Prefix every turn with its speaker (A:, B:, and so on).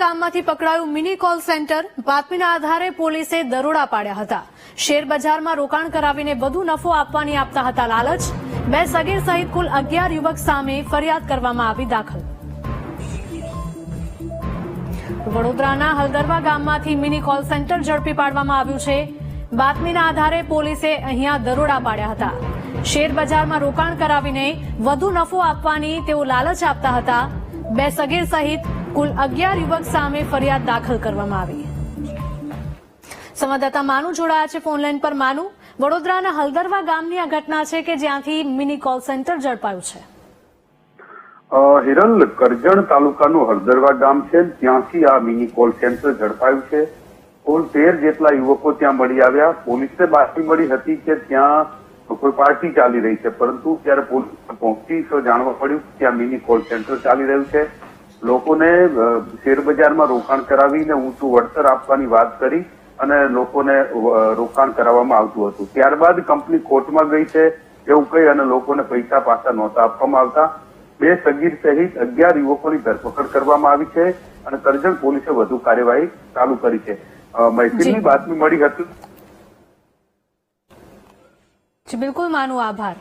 A: ગામમાંથી પકડાયું mini call centre બાતમીના આધારે પોલીસે દરોડા પાડ્યા હતા. શેર રોકાણ કરાવીને વધુ નફો આપવાની આપતા હતા લાલચ. બે સગીર સહિત કુલ અગિયાર યુવક સામે ફરિયાદ કરવામાં આવી દાખલ. વડોદરાના હલદરવા ગામમાંથી મિની કોલ સેન્ટર ઝડપી પાડવામાં આવ્યું છે. બાતમીના આધારે પોલીસે અહીંયા દરોડા પાડ્યા હતા. શેર બજારમાં રોકાણ કરાવીને વધુ નફો આપવાની તેઓ લાલચ આપતા હતા. બે સગીર સહિત કુલ અગિયાર યુવક સામે ફરિયાદ દાખલ કરવામાં આવી. સંવાદદાતા માનુ જોડાયા છે ફોનલાઈન પર. માનુ, વડોદરાના હલદરવા ગામની આ ઘટના છે કે જ્યાંથી મિની કોલ સેન્ટર ઝડપાયું છે?
B: હિરલ કરજણ તાલુકાનું હળદરવા ગામ છે. ત્યાંથી આ મિની કોલ સેન્ટર ઝડપાયું છે. કુલ તેર જેટલા યુવકો ત્યાં મળી આવ્યા. પોલીસને બાતમી મળી હતી કે ત્યાં કોઈ પાર્ટી ચાલી રહી છે. પરંતુ ત્યારે પોલીસ પહોંચી, તો જાણવા પડ્યું કે ત્યાં મિની કોલ સેન્ટર ચાલી રહ્યું છે. લોકોને શેરબજારમાં રોકાણ કરાવીને ઊંચું વળતર આપવાની વાત કરી અને લોકોને રોકાણ કરાવવામાં આવતું હતું. ત્યારબાદ કંપની કોર્ટમાં ગઈ છે એવું કહી અને લોકોને પૈસા પાછા નહોતા આપવામાં આવતા. બે સગીર સહિત અગિયાર યુવકોની ધરપકડ કરવામાં આવી છે અને કરજણ પોલીસે વધુ કાર્યવાહી ચાલુ કરી છે. મહેફિલની. બાતમી મળી હતી.
A: બિલકુલ માનું આભાર.